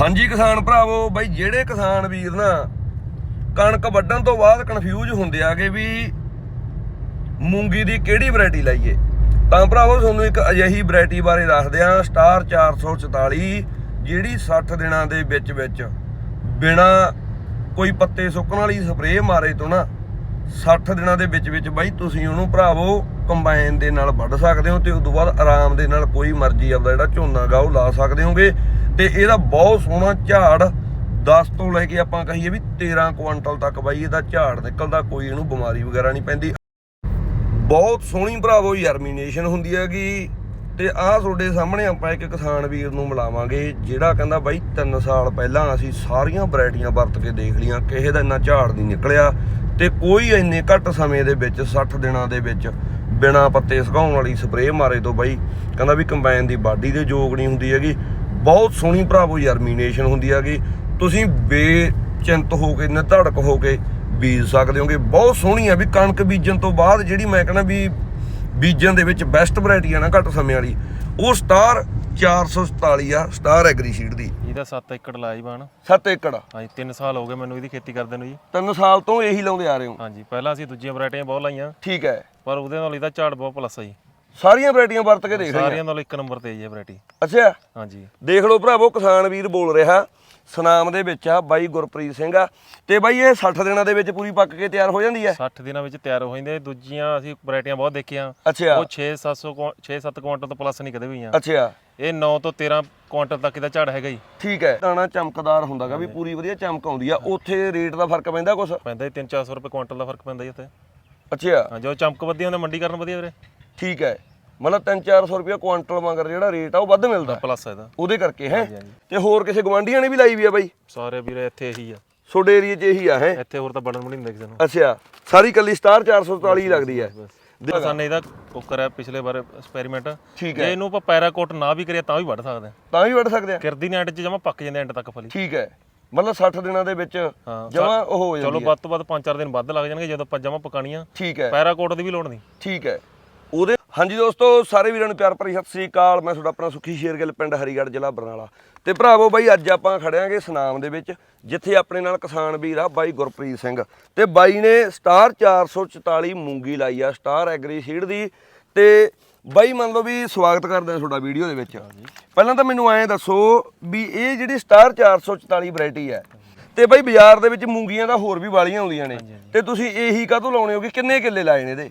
ਹਾਂਜੀ ਕਿਸਾਨ ਭਰਾਵੋ, ਬਾਈ ਜਿਹੜੇ ਕਿਸਾਨ ਵੀਰ ਨਾ ਕਣਕ ਵੱਢਣ ਤੋਂ ਬਾਅਦ ਕਨਫਿਊਜ਼ ਹੁੰਦੇ ਆਗੇ ਵੀ ਮੂੰਗੀ ਦੀ ਕਿਹੜੀ ਵੈਰਾਈਟੀ ਲਾਈਏ। ਤਾਂ ਭਰਾਵੋ, ਤੁਹਾਨੂੰ ਇੱਕ ਅਜਿਹੀ ਵੈਰਾਈਟੀ ਬਾਰੇ ਦੱਸਦੇ ਆ ਸਟਾਰ 444 ਜਿਹੜੀ 60 ਦਿਨਾਂ ਦੇ ਵਿੱਚ ਵਿੱਚ ਬਿਨਾ ਕੋਈ ਪੱਤੇ ਸੁੱਕਣ ਵਾਲੀ ਸਪਰੇਅ ਮਾਰੇ ਤੋਂ ਨਾ 60 ਦਿਨਾਂ ਦੇ ਵਿੱਚ ਵਿੱਚ ਬਾਈ ਤੁਸੀਂ ਉਹਨੂੰ ਭਰਾਵੋ ਕੰਬਾਈਨ ਦੇ ਨਾਲ ਵੱਢ ਸਕਦੇ ਹੋ ਤੇ ਉਸ ਤੋਂ ਬਾਅਦ ਆਰਾਮ ਦੇ ਨਾਲ ਕੋਈ ਮਰਜ਼ੀ ਆਪਦਾ ਜਿਹੜਾ ਝੋਨਾ ਗਾ ਉਹ ਲਾ ਸਕਦੇ ਹੋਗੇ। ਤੇ ਇਹਦਾ ਬਹੁਤ ਸੋਹਣਾ ਝਾੜ 10 ਤੋਂ ਲੈ ਕੇ ਆਪਾਂ ਕਹੀਏ ਵੀ 13 ਕੁਇੰਟਲ ਤੱਕ ਬਾਈ, ਇਹਦਾ ਝਾੜ ਨਿਕਲਦਾ, ਕੋਈ ਇਹਨੂੰ ਬਿਮਾਰੀ ਵਗੈਰਾ ਨਹੀਂ ਪੈਂਦੀ। ਬਹੁਤ ਸੋਹਣੀ ਭਰਾਵੋ ਜਰਮੀਨੇਸ਼ਨ ਹੁੰਦੀ ਹੈਗੀ। ਤੇ ਆਹ ਤੁਹਾਡੇ ਸਾਹਮਣੇ ਆਪਾਂ ਇੱਕ ਕਿਸਾਨ ਵੀਰ ਨੂੰ ਮਿਲਾਵਾਂਗੇ, ਜਿਹੜਾ ਕਹਿੰਦਾ ਬਾਈ 3 ਸਾਲ ਪਹਿਲਾਂ ਅਸੀਂ ਸਾਰੀਆਂ ਵੈਰਾਈਟੀਆਂ ਵਰਤ ਕੇ ਦੇਖ ਲੀਆਂ ਕਿਸੇ ਦਾ ਇੰਨਾ ਝਾੜ ਨਹੀਂ ਨਿਕਲਿਆ। ਤੇ ਕੋਈ ਇੰਨੇ ਘੱਟ ਸਮੇਂ ਦੇ ਵਿੱਚ 60 ਦਿਨਾਂ ਦੇ ਵਿੱਚ ਬਿਨਾ ਪੱਤੇ ਸੁਕਾਉਣ ਵਾਲੀ ਸਪਰੇਅ ਮਾਰੇ ਤੋਂ ਬਾਈ, ਕਹਿੰਦਾ ਵੀ ਕੰਬਾਈਨ ਦੀ ਬਾਡੀ ਦੇ ਜੋਗ ਨਹੀਂ ਹੁੰਦੀ ਹੈਗੀ। ਬਹੁਤ ਸੋਹਣੀ ਭਰਾਵੋ ਜਰਮੀਨੇਸ਼ਨ ਹੁੰਦੀ ਹੈਗੀ। ਤੁਸੀਂ ਬੇਚਿੰਤ ਹੋ ਕੇ ਨਿਧੜਕ ਹੋ ਕੇ ਬੀਜ ਸਕਦੇ ਹੋਗੇ। ਬਹੁਤ ਸੋਹਣੀ ਆ ਵੀ ਕਣਕ ਬੀਜਣ ਤੋਂ ਬਾਅਦ ਜਿਹੜੀ ਮੈਂ ਕਹਿੰਦਾ ਵੀ ਬੀਜਣ ਦੇ ਵਿੱਚ ਬੈਸਟ ਵੈਰਾਈਟੀ ਆ ਨਾ ਘੱਟ ਸਮੇਂ ਵਾਲੀ ਉਹ ਸਟਾਰ 447 ਆ ਸਟਾਰ ਐਗਰੀ ਸੀਡ ਦੀ। ਇਹਦਾ 7 ਏਕੜ ਲਾਈ ਬਾਣ 7 ਏਕੜ। ਹਾਂਜੀ 3 ਸਾਲ ਹੋ ਗਏ ਮੈਨੂੰ ਇਹਦੀ ਖੇਤੀ ਕਰਦੇ ਨੂੰ ਜੀ। 3 ਸਾਲ ਤੋਂ ਇਹੀ ਲਾਉਂਦੇ ਆ ਰਹੇ ਹੋ। ਹਾਂਜੀ ਪਹਿਲਾਂ ਅਸੀਂ ਦੂਜੀਆਂ ਵੈਰਾਈਟੀਆਂ ਬਹੁਤ ਲਾਈਆਂ। ਠੀਕ ਹੈ। ਪਰ ਉਹਦੇ ਨਾਲ ਇਹਦਾ ਝਾੜ ਬਹੁਤ ਪਲੱਸ ਆ ਜੀ। ਸਾਰੀਆਂ ਵੈਰਾਈਟੀਆਂ ਵਰਤ ਕੇ ਦੇਖ ਰਹੇ ਸਾਰਿਆਂ ਨਾਲੋਂ ਇੱਕ ਨੰਬਰ ਤੇ ਜੀ ਇਹ ਵੈਰਾਈਟੀ। ਅੱਛਾ? ਹਾਂਜੀ। ਦੇਖ ਲਓ ਭਰਾਵੋ ਕਿਸਾਨ ਵੀਰ ਬੋਲ ਰਿਹਾ ਸੁਨਾਮ ਦੇ ਵਿੱਚ ਆ ਬਾਈ ਗੁਰਪ੍ਰੀਤ ਸਿੰਘ ਆ। ਤੇ ਬਾਈ ਇਹ 60 ਦਿਨਾਂ ਦੇ ਵਿੱਚ ਪੂਰੀ ਪੱਕ ਕੇ ਤਿਆਰ ਹੋ ਜਾਂਦੀ ਹੈ? 60 ਦਿਨਾਂ ਵਿੱਚ ਤਿਆਰ ਹੋ ਜਾਂਦੇ ਦੂਜੀਆਂ ਅਸੀਂ ਵੈਰਾਈਟੀਆਂ ਬਹੁਤ ਦੇਖੀਆਂ। ਅੱਛਾ। ਉਹ 6 700 6-7 ਕੁਇੰਟਲ ਤੋਂ ਪਲੱਸ ਨਹੀਂ ਕਦੇ ਵੀ ਹੋਈਆਂ। ਅੱਛਾ। ਇਹ 9 ਤੋਂ 13 ਕੁਇੰਟਲ ਤੱਕ ਇਹਦਾ ਝਾੜ ਹੈਗਾ ਜੀ। ਠੀਕ ਹੈ। ਦਾਣਾ ਚਮਕਦਾਰ ਹੁੰਦਾਗਾ ਵੀ ਪੂਰੀ ਵਧੀਆ ਚਮਕ ਆਉਂਦੀ ਆ। ਉੱਥੇ ਰੇਟ ਦਾ ਫ਼ਰਕ ਪੈਂਦਾ ਕੁਛ? ਪੈਂਦਾ ਜੀ 3-400 ਰੁਪਏ ਕੁਇੰਟਲ ਦਾ ਫ਼ਰਕ ਪੈਂਦਾ ਜੀ ਉੱਥੇ। ਅੱਛਾ। ਹਾਂ ਜੋ ਚਮਕ ਵਧੀਆ ਹੁੰਦਾ ਮੰਡੀ ਕਰਨ ਵਧੀਆ ਵੀਰੇ। ਠੀਕ ਹੈ। ਮਤਲਬ 3-400 ਰੁਪਏ ਕੁਆਂਟਲ ਮਗਰ ਜਿਹੜਾ ਰੇਟ ਆ ਉਹ ਵੱਧ ਮਿਲਦਾ। ਪਲੱਸ ਆ ਇਹਦਾ। ਉਹਦੇ ਕਰਕੇ ਹੈ। ਤੇ ਹੋਰ ਕਿਸੇ ਗਵਾਂਢੀਆਂ ਨੇ ਵੀ ਲਾਈ ਵੀ ਆ ਬਾਈ? ਸਾਰੇ ਵੀਰੇ ਇੱਥੇ ਇਹੀ ਆ। ਤੁਹਾਡੇ ਏਰੀਏ 'ਚ ਇਹੀ ਆ ਹੈ? ਇੱਥੇ ਹੋਰ ਤਾਂ ਬੜਨ ਬਣੀ ਕਿਸੇ ਨੂੰ ਅੱਛਾ ਸਾਰੀ ਕੱਲੀ ਸਟਾਰ 444 ਹੀ ਲੱਗਦੀ ਹੈ ਸਾਨੇ ਇਹਦਾ ਕੁੱਕਰ ਹੈ ਪਿਛਲੇ ਵਾਰ ਐਕਸਪੈਰੀਮੈਂਟ ਠੀਕ ਜੇ ਇਹਨੂੰ ਆਪਾਂ ਪੈਰਾਕੋਟ ਨਾ ਵੀ ਕਰੀਏ ਤਾਂ ਵੀ ਵੱਢ ਸਕਦੇ ਹਾਂ ਤਾਂ ਵੀ ਵੱਢ ਸਕਦੇ ਆ। ਕਿਰਦੀ ਨੇ ਐਂਡ 'ਚ ਜਮਾ ਪੱਕ ਜਾਂਦੇ ਐਂਡ ਤੱਕ ਫਲੀ। ਠੀਕ ਹੈ। ਮਤਲਬ 60 ਦਿਨਾਂ ਦੇ ਵਿੱਚ ਹਾਂ ਜਮਾ ਉਹ ਹੋ ਚਲੋ ਜਾਂਦੀ ਹੈ। ਵੱਧ ਤੋਂ ਵੱਧ 5-4 ਦਿਨ ਵੱਧ ਲੱਗ ਜਾਣਗੇ ਜਦੋਂ ਆਪਾਂ ਜਮਾ ਪਕਾਣੀਆਂ ਠੀਕ ਹੈ। ਪੈਰਾਕੋਟ ਦੀ ਵੀ ਲੋੜ ਨਹੀਂ। ਠੀਕ ਹੈ। ਉਹਦੇ ਹਾਂਜੀ ਦੋਸਤੋ ਸਾਰੇ ਵੀਰਾਂ ਨੂੰ ਪਿਆਰ ਭਰੀ ਸਤਿ ਸ੍ਰੀ ਅਕਾਲ। ਮੈਂ ਤੁਹਾਡਾ ਆਪਣਾ ਸੁਖੀ ਸ਼ੇਰਗਿੱਲ ਪਿੰਡ ਹਰੀਗੜ੍ਹ ਜ਼ਿਲ੍ਹਾ ਬਰਨਾਲਾ। ਤੇ ਭਰਾਵੋ ਬਾਈ ਅੱਜ ਆਪਾਂ ਖੜਿਆਂਗੇ ਸਨਾਮ ਦੇ ਵਿੱਚ ਜਿੱਥੇ ਆਪਣੇ ਨਾਲ ਕਿਸਾਨ ਵੀਰ ਆ ਬਾਈ ਗੁਰਪ੍ਰੀਤ ਸਿੰਘ। ਤੇ ਬਾਈ ਨੇ ਸਟਾਰ 444 ਮੂੰਗੀ ਲਾਈ ਆ ਸਟਾਰ ਐਗਰੀ ਸੀਡ ਦੀ। ਤੇ ਬਾਈ ਮੰਨ ਲਓ ਵੀ ਸਵਾਗਤ ਕਰਦੇ ਆ ਤੁਹਾਡਾ ਵੀਡੀਓ ਦੇ ਵਿੱਚ। ਪਹਿਲਾਂ ਤਾਂ ਮੈਨੂੰ ਐਂ ਦੱਸੋ ਵੀ ਇਹ ਜਿਹੜੀ ਸਟਾਰ 444 ਵੈਰਾਈਟੀ ਹੈ ਤੇ ਬਾਈ ਬਾਜ਼ਾਰ ਦੇ ਵਿੱਚ ਮੂੰਗੀਆਂ ਦਾ ਹੋਰ ਵੀ ਵਾਲੀਆਂ ਆਉਂਦੀਆਂ ਨੇ। ਤੇ ਤੁਸੀਂ ਇਹੀ ਕਾਹਤੋਂ ਲਾਉਣੇ ਹੋ ਕਿ ਕਿੰਨੇ ਕਿੱਲੇ ਲਾਏ ਨੇ ਇਹਦੇ?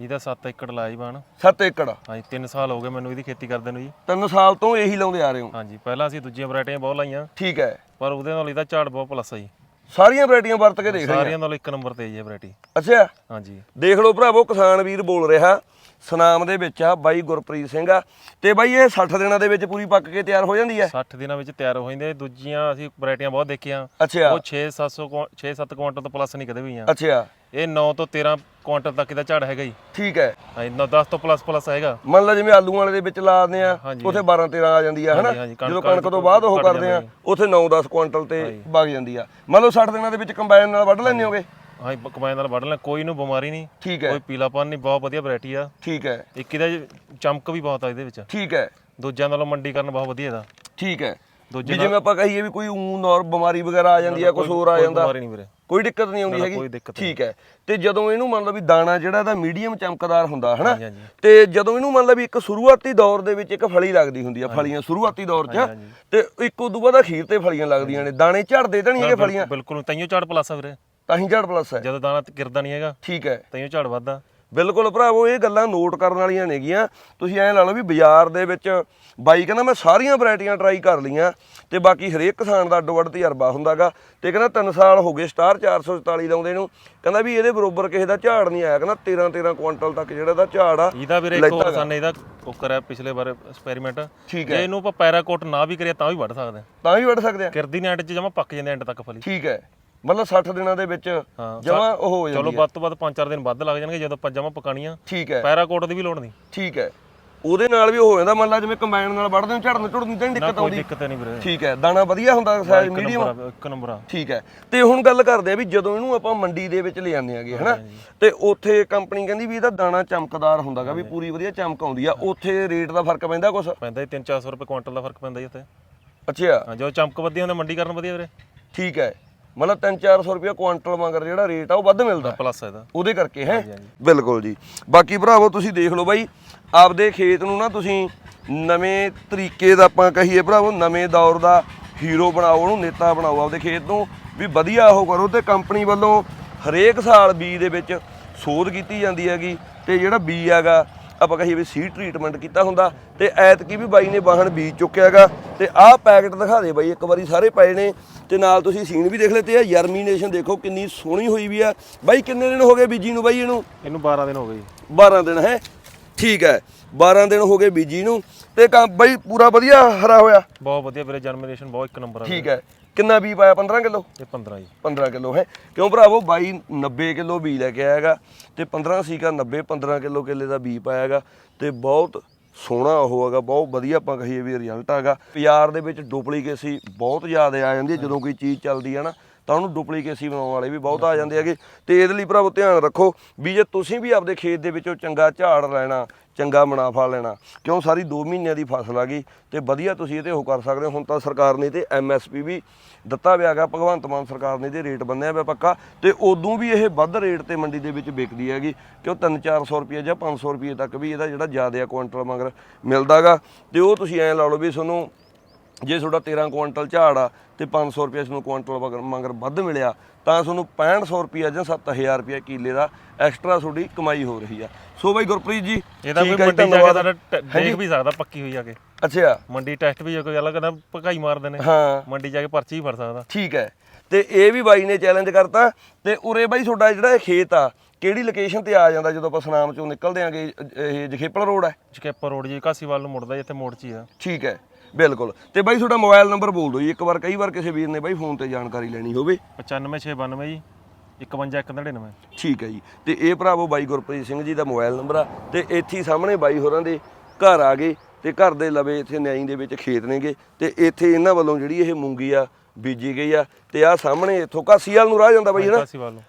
ਇਹਦਾ 7 ਏਕੜ ਲਾਈ ਬਾਣ 7 ਏਕੜ। ਹਾਂਜੀ 3 ਸਾਲ ਹੋ ਗਏ ਮੈਨੂੰ ਇਹਦੀ ਖੇਤੀ ਕਰਦੇ ਨੂੰ ਜੀ। ਤਿੰਨ ਸਾਲ ਤੋਂ ਇਹੀ ਲਾਉਂਦੇ ਆ ਰਹੇ ਹੋ? ਹਾਂਜੀ ਪਹਿਲਾਂ ਅਸੀਂ ਦੂਜੀਆਂ ਵੈਰਾਈਟੀਆਂ ਬਹੁਤ ਲਾਈਆਂ। ਠੀਕ ਹੈ। ਪਰ ਉਹਦੇ ਨਾਲ ਇਹਦਾ ਝਾੜ ਬਹੁਤ ਪਲੱਸ ਆ ਜੀ। ਸਾਰੀਆਂ ਵੈਰਾਈਟੀਆਂ ਵਰਤ ਕੇ ਦੇਖ ਰਹੇ ਸਾਰਿਆਂ ਨਾਲੋਂ ਇੱਕ ਨੰਬਰ ਤੇ ਜੀ ਵੈਰਾਈਟੀ। ਅੱਛਾ। ਹਾਂਜੀ। ਦੇਖ ਲਓ ਭਰਾਵੋ ਕਿਸਾਨ ਵੀਰ ਬੋਲ ਰਿਹਾ। ਸੁਨਾਮ ਦੇ ਵਿੱਚ ਆ ਬਾਈ ਗੁਰਪ੍ਰੀਤ ਸਿੰਘ ਆ। ਤੇ ਬਾਈ ਇਹ 60 ਦਿਨਾਂ ਦੇ ਵਿੱਚ ਪੂਰੀ ਪੱਕ ਕੇ ਤਿਆਰ ਹੋ ਜਾਂਦੀ ਹੈ? 60 ਦਿਨਾਂ ਵਿੱਚ ਤਿਆਰ ਹੋ ਜਾਂਦੇ ਦੂਜੀਆਂ ਅਸੀਂ ਵੈਰਾਈਟੀਆਂ ਬਹੁਤ ਦੇਖੀਆਂ। ਅੱਛਾ। ਉਹ 6-700 6-7 ਕੁਇੰਟਲ ਤੋਂ ਪਲੱਸ ਨਹੀਂ ਕਦੇ ਵੀ ਹੋਈਆਂ। ਅੱਛਾ। ਇਹ 9 ਤੋਂ 13 ਕੁਇੰਟਲ ਤੱਕ ਇਹਦਾ ਝਾੜ ਹੈਗਾ ਜੀ। ਠੀਕ ਹੈ। ਹਾਂਜੀ 10 ਤੋਂ ਪਲੱਸ ਪਲੱਸ ਹੈਗਾ। ਮੰਨ ਲਓ ਜਿਵੇਂ ਆਲੂਆਂ ਵਾਲੇ ਦੇ ਵਿੱਚ ਲਾ ਦਿੰਦੇ ਆ ਉੱਥੇ 12 13 ਆ ਜਾਂਦੀ ਆ ਹਨਾ? ਜਦੋਂ ਕਣਕ ਤੋਂ ਬਾਅਦ ਉਹ ਕਰਦੇ ਆ ਉੱਥੇ 9 10 ਕੁਇੰਟਲ ਤੇ ਵਗ ਜਾਂਦੀ ਆ। ਮੰਨ ਲਓ 60 ਦਿਨਾਂ ਦੇ ਵਿੱਚ ਕੰਬਾਈਨ ਨਾਲ ਵੱਢ ਲੈਂਦੇ ਹੋਗੇ। ਹਾਂ ਕਮਾਈ ਨਾਲ ਵੱਢ ਲੈ ਕੋਈ ਨੂੰ ਬਿਮਾਰੀ ਨਹੀਂ ਠੀਕ ਹੈ। ਕੋਈ ਪੀਲਾਪਨ ਨਹੀਂ ਬਹੁਤ ਵਧੀਆ ਵੈਰਾਈਟੀ ਆ। ਠੀਕ ਹੈ। ਇੱਕ ਇਹਦਾ ਚਮਕ ਵੀ ਬਹੁਤ ਆ ਇਹਦੇ ਵਿੱਚ। ਠੀਕ ਹੈ। ਦੂਜਿਆਂ ਨਾਲੋਂ ਮੰਡੀ ਕਰਨ ਬਹੁਤ ਵਧੀਆ ਇਹਦਾ। ਠੀਕ ਹੈ। ਦੂਜੇ ਜਿਵੇਂ ਆਪਾਂ ਕਹੀਏ ਵੀ ਕੋਈ ਊਂ ਨੌਰ ਬਿਮਾਰੀ ਵਗੈਰਾ ਆ ਜਾਂਦੀ ਆ ਕੁਝ ਹੋਰ ਆ ਕੋਈ ਜਾਂਦਾ ਬਿਮਾਰੀ ਨਹੀਂ ਵੀਰੇ। ਕੋਈ ਦਿੱਕਤ ਨਹੀਂ ਆਉਂਦੀ ਹੈਗੀ। ਠੀਕ ਹੈ। ਤੇ ਜਦੋਂ ਇਹਨੂੰ ਮੰਨ ਲਓ ਵੀ ਦਾਣਾ ਜਿਹੜਾ ਇਹਦਾ ਮੀਡੀਅਮ ਚਮਕਦਾਰ ਹੁੰਦਾ ਹਨਾ। ਤੇ ਜਦੋਂ ਇਹਨੂੰ ਮੰਨ ਲਓ ਵੀ ਇੱਕ ਸ਼ੁਰੂਆਤੀ ਦੌਰ ਦੇ ਵਿੱਚ ਇੱਕ ਫਲੀ ਲੱਗਦੀ ਹੁੰਦੀ ਆ ਫਲੀਆਂ ਸ਼ੁਰੂਆਤੀ ਦੌਰ 'ਚ। ਤੇ ਇੱਕ ਉਦੋਂ ਬਾਅਦ ਅਖੀਰ ਤੇ ਫਲੀਆਂ ਲੱਗਦੀਆਂ ਨੇ। ਦਾਣੇ ਝੜਦੇ ਤਾਂ ਨਹੀਂ ਹੈਗੇ ਫਲੀਆਂ? ਬਿਲਕੁਲ ਤਾਈਓ ਝਾੜ ਪਲੱਸ ਵੀਰੇ। ਤਾਂ ਹੀ ਝੜ ਪਲੱਸ ਹੈ। ਜਦੋਂ ਦਾਣਾ ਗਿਰਦਾ ਨਹੀਂ ਹੈਗਾ। ਠੀਕ ਹੈ। ਤਾਈਓ ਝਾੜ ਵੱਧਦਾ। ਬਿਲਕੁਲ ਭਰਾਵੋ ਇਹ ਗੱਲਾਂ ਨੋਟ ਕਰਨ ਵਾਲੀਆਂ ਨੇਗੀਆਂ। ਤੁਸੀਂ ਐਂ ਲਾ ਲਓ ਵੀ ਬਾਜ਼ਾਰ ਦੇ ਵਿੱਚ ਬਾਈ ਕਹਿੰਦਾ ਮੈਂ ਸਾਰੀਆਂ ਵੈਰਾਈਟੀਆਂ ਟਰਾਈ ਕਰ ਲਈਆਂ ਤੇ ਬਾਕੀ ਹਰੇਕ ਕਿਸਾਨ ਦਾ ਅੱਡੋ ਅੱਡ ਤਜਰਬਾ ਹੁੰਦਾਗਾ। ਤੇ ਕਹਿੰਦਾ 3 ਸਾਲ ਹੋ ਗਏ ਸਟਾਰ 444 ਲਾਉਂਦੇ ਨੂੰ। ਕਹਿੰਦਾ ਵੀ ਇਹਦੇ ਬਰੋਬਰ ਕਿਸੇ ਦਾ ਝਾੜ ਨਹੀਂ ਆਇਆ। ਕਹਿੰਦਾ 13 13 ਕੁਇੰਟਲ ਤੱਕ ਜਿਹੜਾ ਦਾ ਝਾੜ ਆ ਇਹਦਾ ਵੀਰੇ ਇੱਕ ਹੋਰ ਸਾਨੇ ਇਹਦਾ ਕੁੱਕਰ ਹੈ ਪਿਛਲੇ ਵਾਰ ਐਕਸਪੈਰੀਮੈਂਟ ਜੇ ਇਹਨੂੰ ਆਪਾਂ ਪੈਰਾਕੋਟ ਨਾ ਵੀ ਕਰੀਏ ਤਾਂ ਵੀ ਵੱਢ ਸਕਦੇ ਹਾਂ। ਤਾਂ ਵੀ ਵੱਢ ਸਕਦੇ ਆ ਕਿਰਦੀ ਨੇ ਐਂਡ 'ਚ ਜਮਾ ਪੱਕ ਜਾਂਦੇ ਐਂਡ ਤੱਕ ਫਲੀ। ਠੀਕ ਹੈ। ਮਤਲਬ 60 ਦਿਨਾਂ ਦੇ ਵਿੱਚ ਹਾਂ ਜਮਾ ਉਹ ਹੋ ਚਲੋ ਜਾਂਦੀ ਹੈ। ਵੱਧ ਤੋਂ ਵੱਧ 5-4 ਦਿਨ ਵੱਧ ਲੱਗ ਜਾਣਗੇ ਜਦੋਂ ਆਪਾਂ ਜਮਾ ਪਕਾਣੀਆਂ ਠੀਕ ਹੈ। ਪੈਰਾਕੋਟ ਦੀ ਵੀ ਲੋੜ ਨਹੀਂ। ਠੀਕ ਹੈ। ਉਹਦੇ ਨਾਲ ਵੀ ਹੋ ਜਾਂਦਾ ਮੰਨ ਲਾ ਜਿਵੇਂ ਕੰਬਾਈਨ ਨਾਲ ਵੱਢਦੇ ਨੂੰ ਝੜਨ ਝੁੜਨ ਤਾਂ ਨਹੀਂ ਦਿੱਕਤ ਕੋਈ ਆਉਂਦੀ। ਦਿੱਕਤ ਨਹੀਂ ਵੀਰੇ। ਠੀਕ ਹੈ ਦਾਣਾ ਵਧੀਆ ਹੁੰਦਾ ਸਾਈਜ਼ ਇੱਕ ਮੀਡੀਅਮ ਨੰਬਰ ਇੱਕ ਨੰਬਰ ਆ। ਠੀਕ ਹੈ। ਤੇ ਹੁਣ ਗੱਲ ਕਰਦੇ ਆ ਵੀ ਜਦੋਂ ਇਹਨੂੰ ਆਪਾਂ ਮੰਡੀ ਦੇ ਵਿੱਚ ਲੈ ਜਾਂਦੇ ਆਗੇ ਹਨਾ? ਤੇ ਉੱਥੇ ਕੰਪਨੀ ਕਹਿੰਦੀ ਵੀ ਇਹਦਾ ਦਾਣਾ ਚਮਕਦਾਰ ਹੁੰਦਾਗਾ ਵੀ ਪੂਰੀ ਵਧੀਆ ਚਮਕ ਆਉਂਦੀ ਆ। ਉੱਥੇ ਰੇਟ ਦਾ ਫ਼ਰਕ ਪੈਂਦਾ ਕੁਛ? ਪੈਂਦਾ ਹੀ 3-400 ਰੁਪਏ ਕੁਇੰਟਲ ਦਾ ਫ਼ਰਕ ਪੈਂਦਾ ਜੀ ਇੱਥੇ ਅੱਛਾ। ਹਾਂ ਜੋ ਚਮਕ ਵਧੀਆ ਹੁੰਦੇ ਮੰਡੀ ਕਰਨ ਵਧੀਆ ਵੀਰੇ। ਠੀਕ ਹੈ। ਮਤਲਬ 3-400 ਰੁਪਏ ਕੁਆਂਟਲ ਮਗਰ ਜਿਹੜਾ ਰੇਟ ਆ ਉਹ ਵੱਧ ਮਿਲਦਾ। ਪਲੱਸ ਇਹਦਾ। ਉਹਦੇ ਕਰਕੇ ਹੈ। ਬਿਲਕੁਲ ਜੀ। ਬਾਕੀ ਭਰਾਵੋ ਤੁਸੀਂ ਦੇਖ ਲਓ ਬਾਈ ਆਪਦੇ ਖੇਤ ਨੂੰ ਨਾ ਤੁਸੀਂ ਨਵੇਂ ਤਰੀਕੇ ਦਾ ਆਪਾਂ ਕਹੀਏ ਭਰਾਵੋ ਨਵੇਂ ਦੌਰ ਦਾ ਹੀਰੋ ਬਣਾਓ ਉਹਨੂੰ ਨੇਤਾ ਬਣਾਓ ਆਪਦੇ ਖੇਤ ਨੂੰ ਵੀ ਵਧੀਆ ਉਹ ਕਰੋ ਤੇ ਕੰਪਨੀ ਵੱਲੋਂ ਹਰੇਕ ਸਾਲ ਬੀਜ ਦੇ ਵਿੱਚ ਸੋਧ ਕੀਤੀ ਜਾਂਦੀ ਹੈਗੀ ਤੇ ਜਿਹੜਾ ਬੀ ਹੈਗਾ ਆਪਾਂ ਕਹੀਏ ਵੀ ਸੀਡ ਟ੍ਰੀਟਮੈਂਟ ਕੀਤਾ ਹੁੰਦਾ ਤੇ ਐਤਕੀ ਵੀ ਬਾਈ ਨੇ ਵਾਹਣ ਬੀਜ ਚੁੱਕਿਆਗਾ ਤੇ ਆਹ ਪੈਕਟ ਦਿਖਾ ਦੇ ਬਾਈ ਇੱਕ ਵਾਰੀ ਸਾਰੇ ਪਏ ਨੇ ਤੇ ਨਾਲ ਤੁਸੀਂ ਸੀਨ ਵੀ ਦੇਖ ਲਏ ਤੇ ਆ ਜਰਮੀਨੇਸ਼ਨ ਦੇਖੋ ਕਿੰਨੀ ਸੋਹਣੀ ਹੋਈ ਵੀ ਆ। ਬਾਈ ਕਿੰਨੇ ਦਿਨ ਹੋ ਗਏ ਬੀਜੀ ਨੂੰ ਬਾਈ ਇਹਨੂੰ? ਇਹਨੂੰ 12 ਦਿਨ ਹੋ ਗਏ ਜੀ। 12 ਦਿਨ ਹੈ? ਠੀਕ ਹੈ 12 ਦਿਨ ਹੋ ਗਏ ਬੀਜੀ ਨੂੰ। ਤੇ ਕੰਮ ਬਾਈ ਪੂਰਾ ਵਧੀਆ ਹਰਾ ਹੋਇਆ। ਬਹੁਤ ਵਧੀਆ ਵੀਰੇ ਜਨਰੇਸ਼ਨ ਬਹੁਤ ਇੱਕ ਨੰਬਰ ਆ ਠੀਕ ਹੈ। ਕਿੰਨਾ ਬੀ ਪਾਇਆ? 15 ਕਿਲੋ? ਇਹ 15 ਜੀ। 15 ਕਿਲੋ ਹੈ। ਕਿਉਂ ਭਰਾਵੋ? ਬਾਈ 90 ਕਿਲੋ ਬੀ ਲੈ ਕੇ ਆਇਆਗਾ ਤੇ 15 ਸੀਕਾ 90 15 ਕਿਲੋ ਕਿੱਲੇ ਦਾ ਬੀ ਪਾਇਆਗਾ ਤੇ ਬਹੁਤ ਸੋਹਣਾ ਉਹ ਹੈਗਾ ਬਹੁਤ ਵਧੀਆ ਆਪਾਂ ਕਹੀਏ ਵੀ ਰਿਜ਼ਲਟ ਹੈਗਾ। ਬਾਜ਼ਾਰ ਦੇ ਵਿੱਚ ਡੁਪਲੀਕੇਸੀ ਬਹੁਤ ਜ਼ਿਆਦਾ ਆ ਜਾਂਦੀ ਹੈ ਜਦੋਂ ਕੋਈ ਚੀਜ਼ ਚੱਲਦੀ ਹੈ ਨਾ। ਤਾਂ ਉਹਨੂੰ ਡੁਪਲੀਕੇਸੀ ਬਣਾਉਣ ਵਾਲੇ ਵੀ ਬਹੁਤ ਆ ਜਾਂਦੇ ਹੈਗੇ। ਤੇ ਇਹਦੇ ਲਈ ਭਰਾਵੋ ਧਿਆਨ ਰੱਖੋ ਵੀ ਜੇ ਤੁਸੀਂ ਵੀ ਆਪਦੇ ਖੇਤ ਦੇ ਵਿੱਚੋਂ ਚੰਗਾ ਝਾੜ ਲੈਣਾ, ਚੰਗਾ ਮੁਨਾਫਾ ਲੈਣਾ, ਕਿਉਂ ਸਾਰੀ 2 ਮਹੀਨਿਆਂ ਦੀ ਫਸਲ ਆ ਗਈ, ਤੇ ਵਧੀਆ ਤੁਸੀਂ ਇਹਤੇ ਉਹ ਕਰ ਸਕਦੇ ਹੋ। ਹੁਣ ਤਾਂ ਸਰਕਾਰ ਨੇ ਤੇ ਐਮਐਸਪੀ ਵੀ ਦਿੱਤਾ ਵਿਆ ਗਾ ਭਗਵੰਤ ਮਾਨ ਸਰਕਾਰ ਨੇ ਇਹਦੇ ਰੇਟ ਬੰਨਿਆ ਪਿਆ ਪੱਕਾ, ਤੇ ਉਦੋਂ ਵੀ ਇਹ ਵੱਧ ਰੇਟ ਤੇ ਮੰਡੀ ਦੇ ਵਿੱਚ ਵਿਕਦੀ ਹੈਗੀ, ਕਿਉਂ 3-400 ਰੁਪਏ ਜਾਂ 500 ਰੁਪਏ ਤੱਕ ਵੀ ਇਹਦਾ ਜਿਹੜਾ ਜ਼ਿਆਦਾ ਕੁਆਂਟਲ ਮਗਰ ਮਿਲਦਾਗਾ। ਤੇ ਉਹ ਤੁਸੀਂ ਐਂ ਲਾ ਲਓ ਵੀ ਤੁਹਾਨੂੰ ਜੇ ਤੁਹਾਡਾ 13 ਕੁਆਂਟਲ ਝਾੜ ਆ ਤੇ 500 ਰੁਪਏ ਤੁਹਾਨੂੰ ਕੁਆਂਟਲ ਮਗਰ ਵੱਧ ਮਿਲਿਆ ਤਾਂ ਤੁਹਾਨੂੰ 6500 ਰੁਪਏ ਜਾਂ 7000 ਰੁਪਏ ਕਿੱਲੇ ਦਾ ਐਕਸਟਰਾ ਤੁਹਾਡੀ ਕਮਾਈ ਹੋ ਰਹੀ ਆ। ਸੋ ਬਾਈ ਗੁਰਪ੍ਰੀਤ ਜੀ ਇਹਦਾ ਕੋਈ ਮੰਡੀ ਜਾ ਕੇ ਦੇਖ ਵੀ ਸਕਦਾ ਪੱਕੀ ਹੋਈ ਆ ਕੇ। ਅੱਛਾ। ਮੰਡੀ ਟੈਸਟ ਵੀ ਕੋਈ ਅਲੱਗ ਕਹਿੰਦਾ ਭਕਾਈ ਮਾਰਦੇ ਨੇ। ਹਾਂ। ਮੰਡੀ ਜਾ ਕੇ ਪਰਚੀ ਵੀ ਫੜ ਸਕਦਾ। ਠੀਕ ਹੈ। ਤੇ ਇਹ ਵੀ ਬਾਈ ਨੇ ਚੈਲੰਜ ਕਰਤਾ ਤੇ ਉਰੇ ਬਾਈ ਤੁਹਾਡਾ ਜਿਹੜਾ ਇਹ ਖੇਤ ਆ ਕਿਹੜੀ ਲੋਕੇਸ਼ਨ ਤੇ ਆ ਜਾਂਦਾ ਜਦੋਂ ਆਪਾਂ ਸੁਨਾਮ ਚੋਂ ਨਿਕਲਦੇ ਆਂਗੇ ਇਹ ਜਖੇਪਲ ਰੋਡ ਹੈ? ਜਕੇਪਰ ਰੋਡ ਜੀ ਕਾਸੀਵਾਲ ਨੂੰ ਮੁੜਦਾ ਜੀ, ਇੱਥੇ ਮੋੜ 'ਚ ਹੀ ਆ। ਠੀਕ ਹੈ ਬਿਲਕੁਲ। ਤੇ ਬਾਈ ਤੁਹਾਡਾ ਮੋਬਾਈਲ ਨੰਬਰ ਬੋਲ ਦਿਓ ਜੀ ਇੱਕ ਵਾਰ ਕਈ ਵਾਰ ਕਿਸੇ ਵੀਰ ਨੇ ਬਾਈ ਫੋਨ ਤੇ ਜਾਣਕਾਰੀ ਲੈਣੀ ਹੋਵੇ। 95692 ਜੀ 51199 ਠੀਕ ਹੈ ਜੀ। ਤੇ ਇਹ ਭਰਾਵੋ ਬਾਈ ਗੁਰਪ੍ਰੀਤ ਸਿੰਘ ਜੀ ਦਾ ਮੋਬਾਈਲ ਨੰਬਰ ਆ ਤੇ ਇੱਥੇ ਹੀ ਸਾਹਮਣੇ ਬਾਈ ਹੋਰਾਂ ਦੇ ਘਰ ਆ ਗਏ ਤੇ ਘਰ ਦੇ ਲਵੇ ਇੱਥੇ ਨਿਆਈ ਦੇ ਵਿੱਚ ਖੇਤ ਨੇਗੇ ਤੇ ਇੱਥੇ ਇਹਨਾਂ ਵੱਲੋਂ ਜਿਹੜੀ ਇਹ ਮੂੰਗੀ ਆ ਬੀਜੀ ਗਈ ਆ ਤੇ ਆ ਸਾਹਮਣੇ ਇੱਥੋਂ ਕਾਸੀਵਾਲ ਨੂੰ ਰਾਹ ਜਾਂਦਾ ਬਾਈ ਹੈ ਨਾ?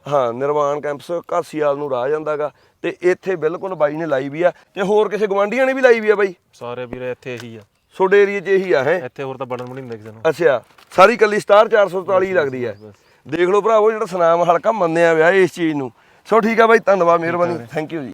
ਹਾਂ ਨਿਰਵਾਣ ਕੈਂਪਸ ਕਾਸੀਵਾਲ ਨੂੰ ਰਾਹ ਜਾਂਦਾਗਾ ਤੇ ਇੱਥੇ ਬਿਲਕੁਲ ਬਾਈ ਨੇ ਲਾਈ ਵੀ ਆ ਤੇ ਹੋਰ ਕਿਸੇ ਗਵਾਂਢੀਆਂ ਨੇ ਵੀ ਲਾਈ ਵੀ ਆ ਬਾਈ? ਸਾਰੇ ਵੀਰੇ ਇੱਥੇ ਇਹੀ ਆ। ਤੁਹਾਡੇ ਏਰੀਏ 'ਚ ਇਹੀ ਆ ਹੈ? ਇੱਥੇ ਹੋਰ ਤਾਂ ਬੜਨ ਬਣੀ ਨਹੀਂ ਕਿਸੇ ਨੂੰ। ਅੱਛਾ ਸਾਰੀ ਕੱਲੀ ਸਟਾਰ 444 ਹੀ ਲੱਗਦੀ ਹੈ ਬਸ। ਦੇਖ ਲਓ ਭਰਾਵੋ ਜਿਹੜਾ ਸੁਨਾਮ ਹਲਕਾ ਮੰਨਿਆ ਵਿਆ ਇਸ ਚੀਜ਼ ਨੂੰ। ਸੋ ਠੀਕ ਆ ਬਾਈ ਧੰਨਵਾਦ ਮਿਹਰਬਾਨੀ। ਥੈਂਕ ਯੂ ਜੀ।